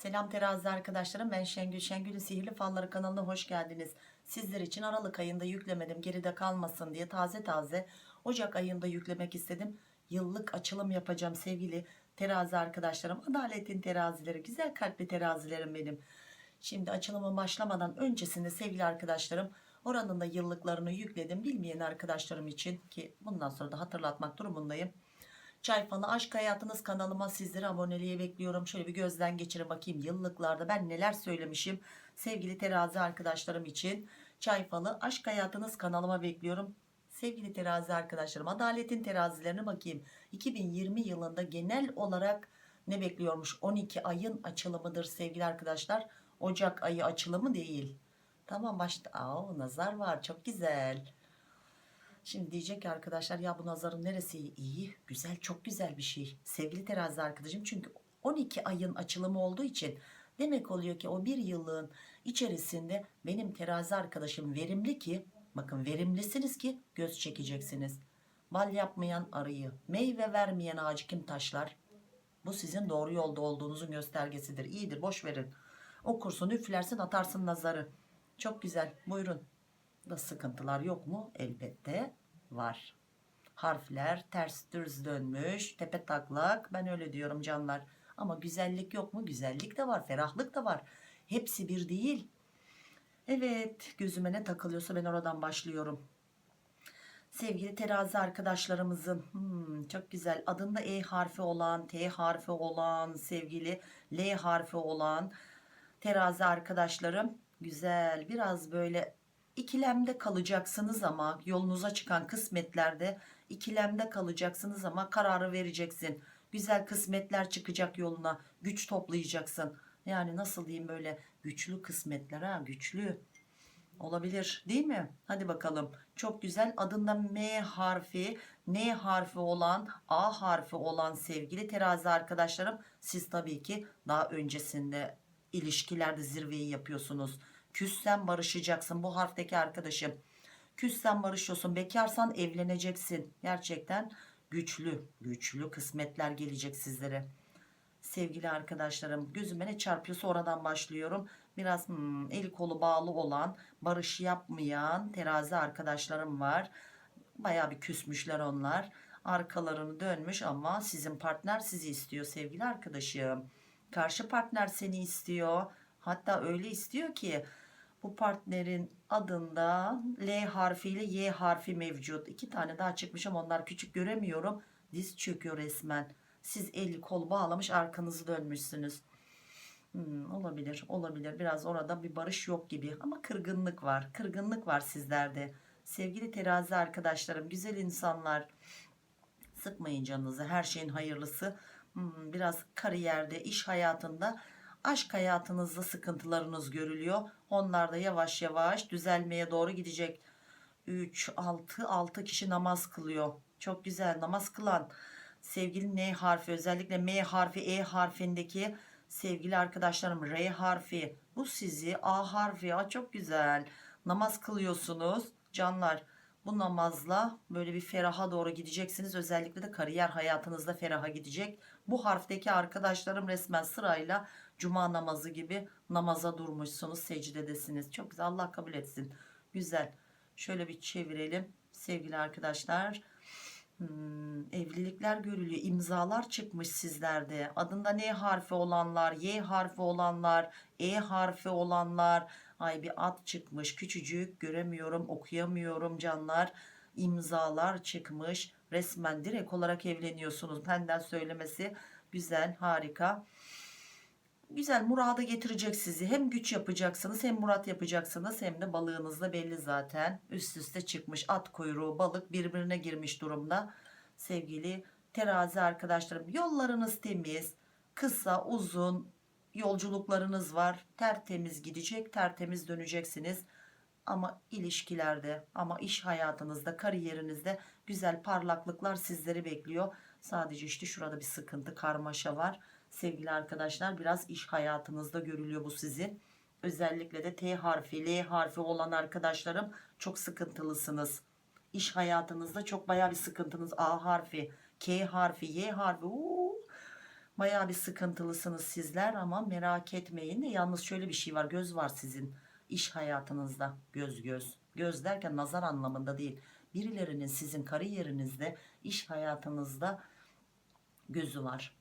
Selam terazi arkadaşlarım ben Şengül Şengül'ün Sihirli Falları kanalına hoş geldiniz. Sizler için Aralık ayında yüklemedim geride kalmasın diye taze taze Ocak ayında yüklemek istedim. Yıllık açılım yapacağım sevgili terazi arkadaşlarım. Adaletin terazileri güzel kalpli terazilerim benim. Şimdi açılımın başlamadan öncesinde sevgili arkadaşlarım oranın yıllıklarını yükledim. Bilmeyen arkadaşlarım için ki bundan sonra da hatırlatmak durumundayım. Çay Falı Aşk Hayatınız kanalıma sizleri aboneliğe bekliyorum. Şöyle bir gözden geçirin bakayım yıllıklarda ben neler söylemişim sevgili terazi arkadaşlarım için. Çay Falı Aşk Hayatınız kanalıma bekliyorum. Sevgili terazi arkadaşlarım adaletin terazilerine bakayım. 2020 yılında genel olarak ne bekliyormuş? 12 ayın açılımıdır sevgili arkadaşlar. Ocak ayı açılımı değil. Tamam başta. Aa, nazar var çok güzel. Şimdi diyecek ki arkadaşlar ya bu nazarın neresi iyi? Güzel, çok güzel bir şey. Sevgili terazi arkadaşım çünkü 12 ayın açılımı olduğu için demek oluyor ki o bir yıllığın içerisinde benim terazi arkadaşım verimli ki bakın verimlisiniz ki göz çekeceksiniz. Bal yapmayan arıyı, meyve vermeyen ağacı kim taşlar? Bu sizin doğru yolda olduğunuzun göstergesidir. İyidir, boş verin. Okursun, üflersin, atarsın nazarı. Çok güzel. Buyurun da sıkıntılar yok mu? Elbette var. Harfler ters düz dönmüş, tepe taklak. Ben öyle diyorum canlar. Ama güzellik yok mu? Güzellik de var, ferahlık da var. Hepsi bir değil. Evet, gözüme ne takılıyorsa ben oradan başlıyorum. Sevgili terazi arkadaşlarımızın hmm, çok güzel adında E harfi olan, T harfi olan, sevgili L harfi olan terazi arkadaşlarım güzel biraz böyle ikilemde kalacaksınız ama yolunuza çıkan kısmetlerde ikilemde kalacaksınız ama kararı vereceksin. Güzel kısmetler çıkacak yoluna. Güç toplayacaksın. Yani nasıl diyeyim böyle güçlü kısmetler ha güçlü. Olabilir değil mi? Hadi bakalım. Çok güzel adında M harfi, N harfi olan, A harfi olan sevgili terazi arkadaşlarım. Siz tabii ki daha öncesinde ilişkilerde zirveyi yapıyorsunuz. Küssen barışacaksın bu harfteki arkadaşım. Küssen barışıyorsun. Bekarsan evleneceksin. Gerçekten güçlü, güçlü kısmetler gelecek sizlere. Sevgili arkadaşlarım gözüme ne çarpıyorsa oradan başlıyorum. Biraz hmm, el kolu bağlı olan, barış yapmayan terazi arkadaşlarım var. Baya bir küsmüşler onlar. Arkalarını dönmüş ama sizin partner sizi istiyor sevgili arkadaşım. Karşı partner seni istiyor. Hatta öyle istiyor ki bu partnerin adında L harfiyle Y harfi mevcut. İki tane daha çıkmış ama onlar küçük göremiyorum. Diz çöküyor resmen. Siz eli kol bağlamış arkanızı dönmüşsünüz. Hmm, olabilir olabilir biraz orada bir barış yok gibi ama kırgınlık var kırgınlık var sizlerde sevgili terazi arkadaşlarım güzel insanlar sıkmayın canınızı her şeyin hayırlısı Hmm, biraz kariyerde iş hayatında aşk hayatınızda sıkıntılarınız görülüyor. Onlar da yavaş yavaş düzelmeye doğru gidecek. 3 6 6 kişi namaz kılıyor. Çok güzel namaz kılan sevgili N harfi özellikle M harfi E harfindeki sevgili arkadaşlarım R harfi. Bu sizi A harfi Aa, çok güzel. Namaz kılıyorsunuz. Canlar bu namazla böyle bir feraha doğru gideceksiniz. Özellikle de kariyer hayatınızda feraha gidecek. Bu harfteki arkadaşlarım resmen sırayla cuma namazı gibi namaza durmuşsunuz secdedesiniz. Çok güzel Allah kabul etsin. Güzel. Şöyle bir çevirelim. Sevgili arkadaşlar Hmm, evlilikler görülüyor imzalar çıkmış sizlerde. Adında N harfi olanlar Y harfi olanlar E harfi olanlar. Ay bir ad çıkmış. Küçücük göremiyorum okuyamıyorum canlar. İmzalar çıkmış. Resmen direkt olarak evleniyorsunuz. Benden söylemesi güzel harika güzel murada getirecek sizi. Hem güç yapacaksınız hem murat yapacaksınız hem de balığınızla belli zaten. Üst üste çıkmış at kuyruğu balık birbirine girmiş durumda. Sevgili terazi arkadaşlarım yollarınız temiz kısa uzun yolculuklarınız var. Tertemiz gidecek tertemiz döneceksiniz. Ama ilişkilerde ama iş hayatınızda kariyerinizde güzel parlaklıklar sizleri bekliyor. Sadece işte şurada bir sıkıntı karmaşa var sevgili arkadaşlar biraz iş hayatınızda görülüyor bu sizin. Özellikle de T harfi L harfi olan arkadaşlarım çok sıkıntılısınız. İş hayatınızda çok baya bir sıkıntınız. A harfi K harfi Y harfi uuu, Bayağı bir sıkıntılısınız sizler ama merak etmeyin. Yalnız şöyle bir şey var göz var sizin. İş hayatınızda göz göz. Göz derken nazar anlamında değil. Birilerinin sizin kariyerinizde iş hayatınızda gözü var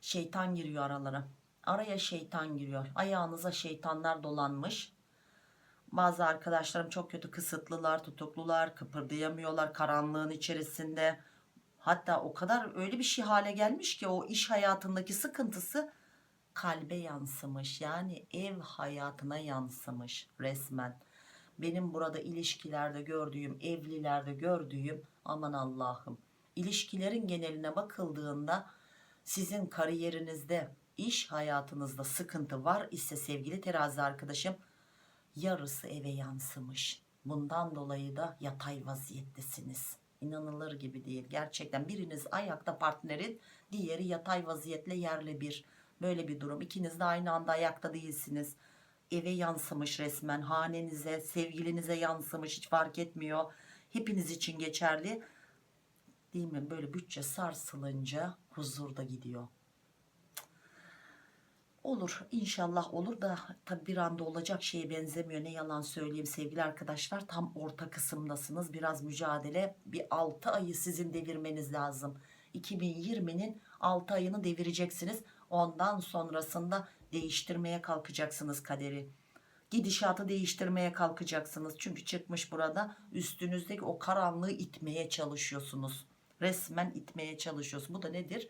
şeytan giriyor aralara. Araya şeytan giriyor. Ayağınıza şeytanlar dolanmış. Bazı arkadaşlarım çok kötü kısıtlılar tutuklular kıpırdayamıyorlar karanlığın içerisinde. Hatta o kadar öyle bir şey hale gelmiş ki o iş hayatındaki sıkıntısı kalbe yansımış. Yani ev hayatına yansımış resmen. Benim burada ilişkilerde gördüğüm evlilerde gördüğüm aman Allah'ım. İlişkilerin geneline bakıldığında sizin kariyerinizde iş hayatınızda sıkıntı var ise sevgili terazi arkadaşım yarısı eve yansımış. Bundan dolayı da yatay vaziyettesiniz. İnanılır gibi değil. Gerçekten biriniz ayakta partnerin diğeri yatay vaziyetle yerle bir. Böyle bir durum. İkiniz de aynı anda ayakta değilsiniz. Eve yansımış resmen. Hanenize sevgilinize yansımış. Hiç fark etmiyor. Hepiniz için geçerli. Değil mi? Böyle bütçe sarsılınca huzur da gidiyor. Olur inşallah olur da tabi bir anda olacak şeye benzemiyor. Ne yalan söyleyeyim sevgili arkadaşlar tam orta kısımdasınız. Biraz mücadele bir 6 ayı sizin devirmeniz lazım. 2020'nin 6 ayını devireceksiniz. Ondan sonrasında değiştirmeye kalkacaksınız kaderi. Gidişatı değiştirmeye kalkacaksınız. Çünkü çıkmış burada üstünüzdeki o karanlığı itmeye çalışıyorsunuz resmen itmeye çalışıyorsunuz bu da nedir?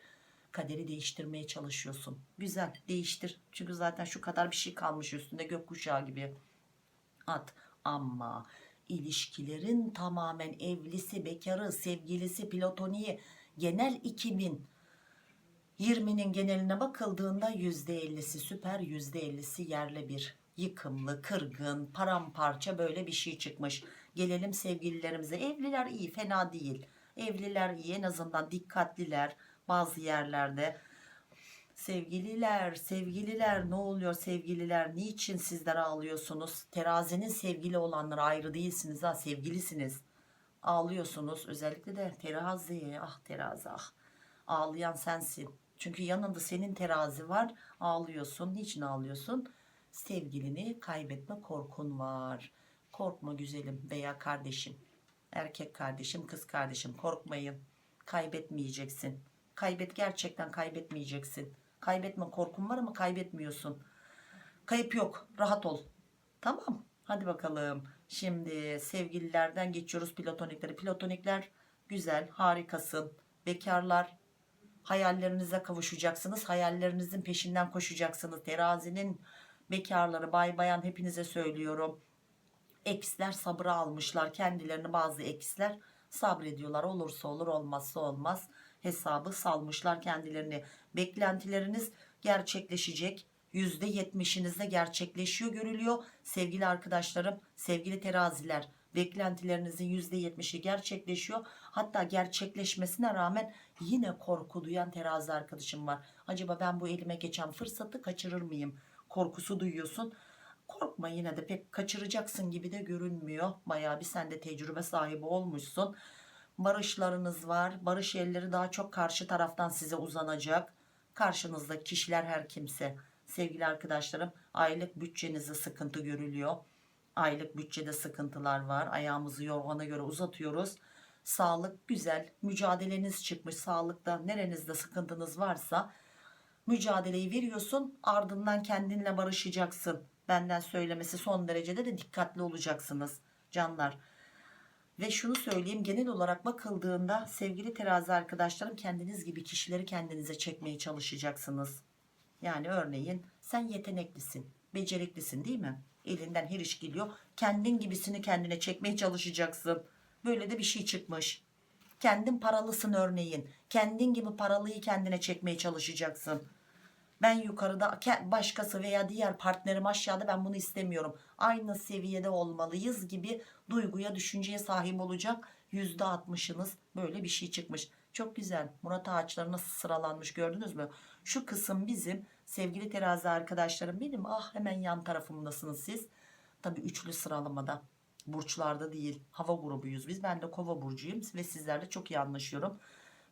Kaderi değiştirmeye çalışıyorsun. Güzel değiştir. Çünkü zaten şu kadar bir şey kalmış üstünde gökkuşağı gibi. At. Ama ilişkilerin tamamen evlisi bekarı sevgilisi platoniği genel 2000 20'nin geneline bakıldığında %50'si süper %50'si yerle bir yıkımlı kırgın paramparça böyle bir şey çıkmış. Gelelim sevgililerimize. Evliler iyi fena değil evliler iyi en azından dikkatliler bazı yerlerde. Sevgililer sevgililer ne oluyor sevgililer? Niçin sizler ağlıyorsunuz? Terazinin sevgili olanları ayrı değilsiniz ha sevgilisiniz. Ağlıyorsunuz. Özellikle de terazi ah terazi ah. Ağlayan sensin. Çünkü yanında senin terazi var ağlıyorsun. Niçin ağlıyorsun? Sevgilini kaybetme korkun var. Korkma güzelim veya kardeşim erkek kardeşim kız kardeşim korkmayın. Kaybetmeyeceksin. Kaybet gerçekten kaybetmeyeceksin. Kaybetme korkun var ama kaybetmiyorsun. Kayıp yok rahat ol. Tamam hadi bakalım. Şimdi sevgililerden geçiyoruz platoniklere platonikler güzel harikasın. Bekarlar hayallerinize kavuşacaksınız. Hayallerinizin peşinden koşacaksınız. Terazinin bekarları bay bayan hepinize söylüyorum eksler sabırı almışlar. Kendilerini bazı eksler sabrediyorlar. Olursa olur olmazsa olmaz hesabı salmışlar kendilerini. Beklentileriniz gerçekleşecek. %70'inizde gerçekleşiyor görülüyor. Sevgili arkadaşlarım sevgili teraziler beklentilerinizin %70'i gerçekleşiyor. Hatta gerçekleşmesine rağmen yine korku duyan terazi arkadaşım var. Acaba ben bu elime geçen fırsatı kaçırır mıyım korkusu duyuyorsun korkma yine de pek kaçıracaksın gibi de görünmüyor. Bayağı bir sen de tecrübe sahibi olmuşsun. Barışlarınız var. Barış elleri daha çok karşı taraftan size uzanacak. Karşınızda kişiler her kimse. Sevgili arkadaşlarım aylık bütçenizde sıkıntı görülüyor. Aylık bütçede sıkıntılar var. Ayağımızı yorgana göre uzatıyoruz. Sağlık güzel. Mücadeleniz çıkmış sağlıkta. Nerenizde sıkıntınız varsa mücadeleyi veriyorsun. Ardından kendinle barışacaksın benden söylemesi son derecede de dikkatli olacaksınız canlar. Ve şunu söyleyeyim genel olarak bakıldığında sevgili terazi arkadaşlarım kendiniz gibi kişileri kendinize çekmeye çalışacaksınız. Yani örneğin sen yeteneklisin beceriklisin değil mi? Elinden her iş geliyor kendin gibisini kendine çekmeye çalışacaksın. Böyle de bir şey çıkmış. Kendin paralısın örneğin kendin gibi paralıyı kendine çekmeye çalışacaksın ben yukarıda başkası veya diğer partnerim aşağıda ben bunu istemiyorum. Aynı seviyede olmalıyız gibi duyguya düşünceye sahip olacak %60'ınız böyle bir şey çıkmış. Çok güzel. Murat ağaçları nasıl sıralanmış gördünüz mü? Şu kısım bizim sevgili terazi arkadaşlarım benim. Ah hemen yan tarafımdasınız siz. Tabi üçlü sıralamada. Burçlarda değil. Hava grubuyuz biz. Ben de kova burcuyum ve sizlerle çok iyi anlaşıyorum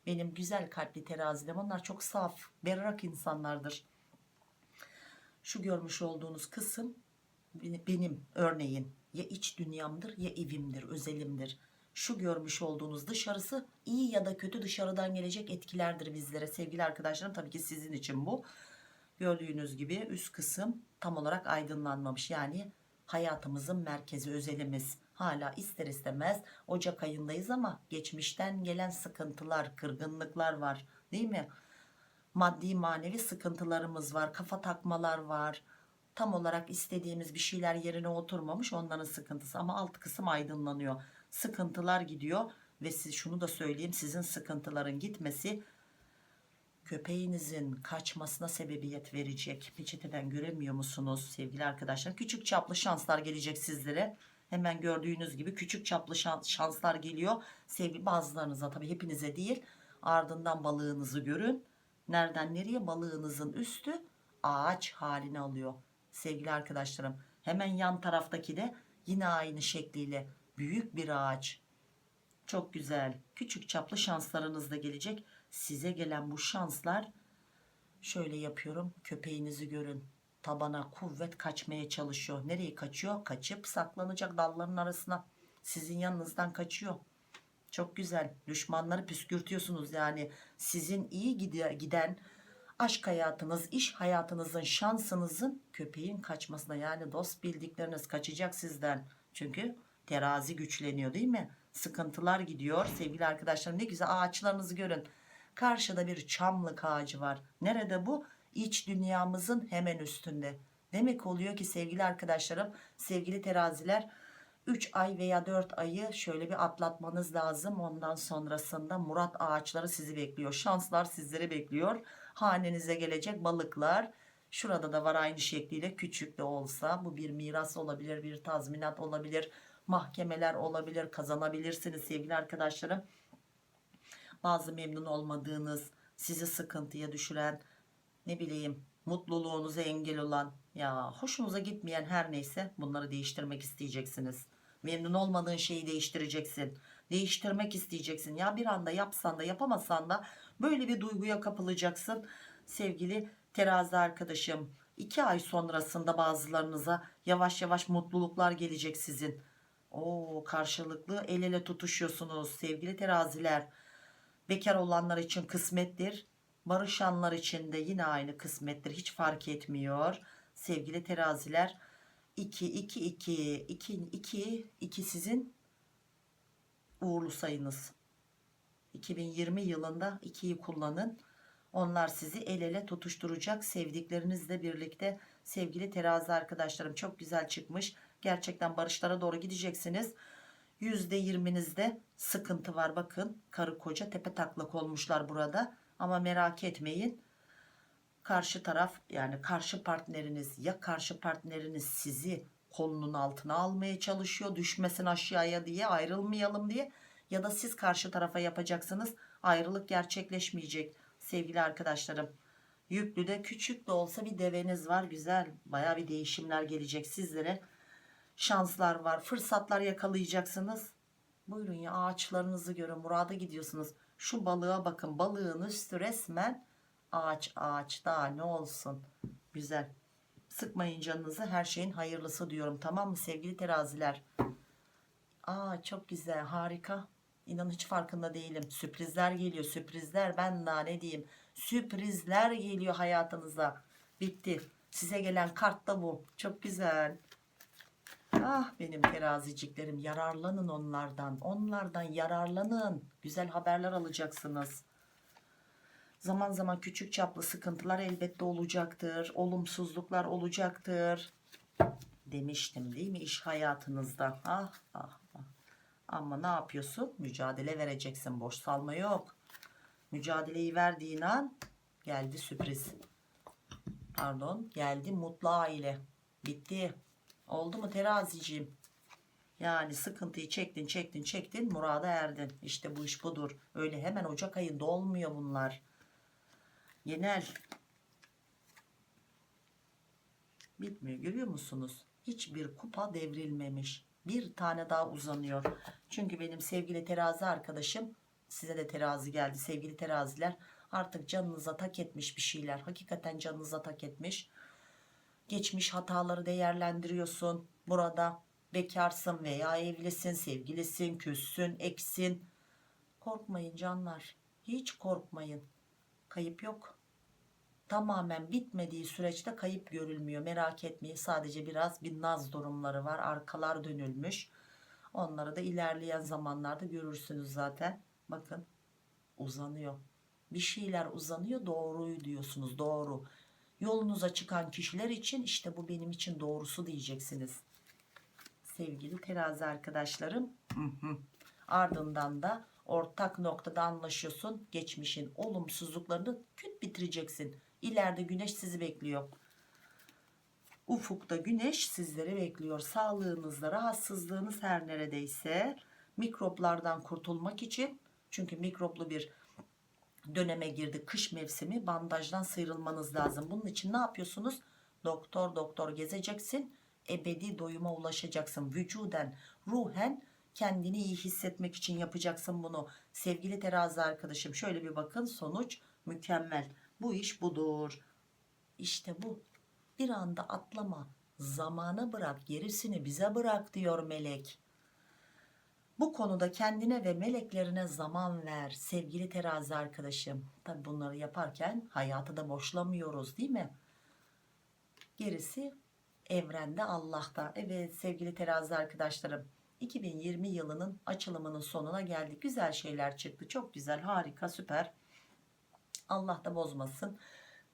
Benim güzel kalpli terazilerim onlar çok saf, berrak insanlardır. Şu görmüş olduğunuz kısım beni- benim örneğin ya iç dünyamdır ya evimdir, özelimdir. Şu görmüş olduğunuz dışarısı iyi ya da kötü dışarıdan gelecek etkilerdir bizlere. Sevgili arkadaşlarım tabii ki sizin için bu. Gördüğünüz gibi üst kısım tam olarak aydınlanmamış. Yani hayatımızın merkezi özelimiz. Hala ister istemez Ocak ayındayız ama geçmişten gelen sıkıntılar, kırgınlıklar var değil mi? Maddi manevi sıkıntılarımız var, kafa takmalar var. Tam olarak istediğimiz bir şeyler yerine oturmamış onların sıkıntısı ama alt kısım aydınlanıyor. Sıkıntılar gidiyor ve siz şunu da söyleyeyim sizin sıkıntıların gitmesi köpeğinizin kaçmasına sebebiyet verecek. Peçeteden göremiyor musunuz sevgili arkadaşlar? Küçük çaplı şanslar gelecek sizlere. Hemen gördüğünüz gibi küçük çaplı şan- şanslar geliyor. Sevgili bazılarınıza tabii hepinize değil. Ardından balığınızı görün. Nereden nereye balığınızın üstü ağaç halini alıyor. Sevgili arkadaşlarım hemen yan taraftaki de yine aynı şekliyle büyük bir ağaç. Çok güzel. Küçük çaplı şanslarınız da gelecek. Size gelen bu şanslar şöyle yapıyorum. Köpeğinizi görün. Tabana kuvvet kaçmaya çalışıyor. Nereye kaçıyor? Kaçıp saklanacak dalların arasına. Sizin yanınızdan kaçıyor. Çok güzel. Düşmanları püskürtüyorsunuz yani. Sizin iyi gide- giden aşk hayatınız, iş hayatınızın, şansınızın köpeğin kaçmasına yani dost bildikleriniz kaçacak sizden. Çünkü terazi güçleniyor değil mi? Sıkıntılar gidiyor. Sevgili arkadaşlarım ne güzel ağaçlarınızı görün. Karşıda bir çamlık ağacı var. Nerede bu? İç dünyamızın hemen üstünde. Demek oluyor ki sevgili arkadaşlarım, sevgili teraziler 3 ay veya 4 ayı şöyle bir atlatmanız lazım. Ondan sonrasında murat ağaçları sizi bekliyor. Şanslar sizleri bekliyor. Hanenize gelecek balıklar. Şurada da var aynı şekliyle küçük de olsa bu bir miras olabilir, bir tazminat olabilir, mahkemeler olabilir, kazanabilirsiniz sevgili arkadaşlarım. Bazı memnun olmadığınız, sizi sıkıntıya düşüren, ne bileyim mutluluğunuza engel olan ya hoşunuza gitmeyen her neyse bunları değiştirmek isteyeceksiniz. Memnun olmadığın şeyi değiştireceksin. Değiştirmek isteyeceksin. Ya bir anda yapsan da yapamasan da böyle bir duyguya kapılacaksın. Sevgili terazi arkadaşım iki ay sonrasında bazılarınıza yavaş yavaş mutluluklar gelecek sizin. Oo karşılıklı el ele tutuşuyorsunuz sevgili teraziler. Bekar olanlar için kısmettir. Barışanlar için de yine aynı kısmettir. Hiç fark etmiyor. Sevgili teraziler 2 2 2 2 2 2 sizin uğurlu sayınız. 2020 yılında 2'yi kullanın. Onlar sizi el ele tutuşturacak sevdiklerinizle birlikte sevgili terazi arkadaşlarım çok güzel çıkmış. Gerçekten barışlara doğru gideceksiniz. %20'nizde sıkıntı var bakın. Karı koca tepe taklak olmuşlar burada. Ama merak etmeyin. Karşı taraf yani karşı partneriniz ya karşı partneriniz sizi kolunun altına almaya çalışıyor düşmesin aşağıya diye ayrılmayalım diye ya da siz karşı tarafa yapacaksınız ayrılık gerçekleşmeyecek sevgili arkadaşlarım. Yüklü de küçük de olsa bir deveniz var güzel baya bir değişimler gelecek sizlere şanslar var fırsatlar yakalayacaksınız buyurun ya ağaçlarınızı görün murada gidiyorsunuz şu balığa bakın balığın üstü resmen ağaç ağaç daha ne olsun. Güzel. Sıkmayın canınızı her şeyin hayırlısı diyorum tamam mı sevgili teraziler? Aa çok güzel harika. İnan hiç farkında değilim. Sürprizler geliyor sürprizler ben daha ne diyeyim? Sürprizler geliyor hayatınıza. Bitti. Size gelen kart da bu. Çok güzel Ah benim teraziciklerim yararlanın onlardan. Onlardan yararlanın. Güzel haberler alacaksınız. Zaman zaman küçük çaplı sıkıntılar elbette olacaktır. Olumsuzluklar olacaktır. Demiştim değil mi iş hayatınızda? Ah ah ah. Ama ne yapıyorsun? Mücadele vereceksin. Boş salma yok. Mücadeleyi verdiğin an geldi sürpriz. Pardon geldi mutlu aile. Bitti. Oldu mu teraziciğim? Yani sıkıntıyı çektin çektin çektin murada erdin. İşte bu iş budur. Öyle hemen Ocak ayında olmuyor bunlar. Genel. Bitmiyor görüyor musunuz? Hiçbir kupa devrilmemiş. Bir tane daha uzanıyor. Çünkü benim sevgili terazi arkadaşım size de terazi geldi sevgili teraziler. Artık canınıza tak etmiş bir şeyler. Hakikaten canınıza tak etmiş. Geçmiş hataları değerlendiriyorsun. Burada bekarsın veya evlisin, sevgilisin, küssün, eksin. Korkmayın canlar. Hiç korkmayın. Kayıp yok. Tamamen bitmediği süreçte kayıp görülmüyor. Merak etmeyin. Sadece biraz bir naz durumları var. Arkalar dönülmüş. Onları da ilerleyen zamanlarda görürsünüz zaten. Bakın uzanıyor. Bir şeyler uzanıyor doğruyu diyorsunuz doğru. Yolunuza çıkan kişiler için işte bu benim için doğrusu diyeceksiniz. Sevgili terazi arkadaşlarım. Ardından da ortak noktada anlaşıyorsun. Geçmişin olumsuzluklarını küt bitireceksin. İleride güneş sizi bekliyor. Ufukta güneş sizleri bekliyor. Sağlığınızda rahatsızlığınız her neredeyse mikroplardan kurtulmak için çünkü mikroplu bir döneme girdi kış mevsimi bandajdan sıyrılmanız lazım. Bunun için ne yapıyorsunuz? Doktor doktor gezeceksin. Ebedi doyuma ulaşacaksın. Vücuden, ruhen kendini iyi hissetmek için yapacaksın bunu. Sevgili terazi arkadaşım şöyle bir bakın sonuç mükemmel. Bu iş budur. İşte bu. Bir anda atlama. Zamana bırak, gerisini bize bırak diyor melek. Bu konuda kendine ve meleklerine zaman ver sevgili terazi arkadaşım. Tabi bunları yaparken hayatı da boşlamıyoruz değil mi? Gerisi evrende Allah'ta. Evet sevgili terazi arkadaşlarım 2020 yılının açılımının sonuna geldik. Güzel şeyler çıktı. Çok güzel, harika, süper. Allah da bozmasın.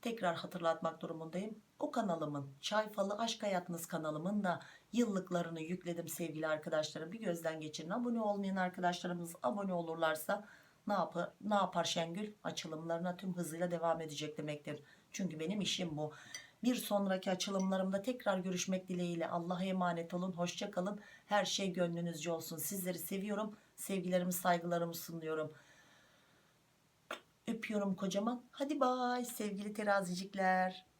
Tekrar hatırlatmak durumundayım. O kanalımın Çay Falı Aşk Hayatınız kanalımın da yıllıklarını yükledim sevgili arkadaşlarım. Bir gözden geçirin. Abone olmayan arkadaşlarımız abone olurlarsa ne yapar, ne yapar Şengül? Açılımlarına tüm hızıyla devam edecek demektir. Çünkü benim işim bu. Bir sonraki açılımlarımda tekrar görüşmek dileğiyle Allah'a emanet olun. Hoşça kalın. Her şey gönlünüzce olsun. Sizleri seviyorum. Sevgilerimi, saygılarımı sunuyorum. Öpüyorum kocaman. Hadi bay sevgili terazicikler.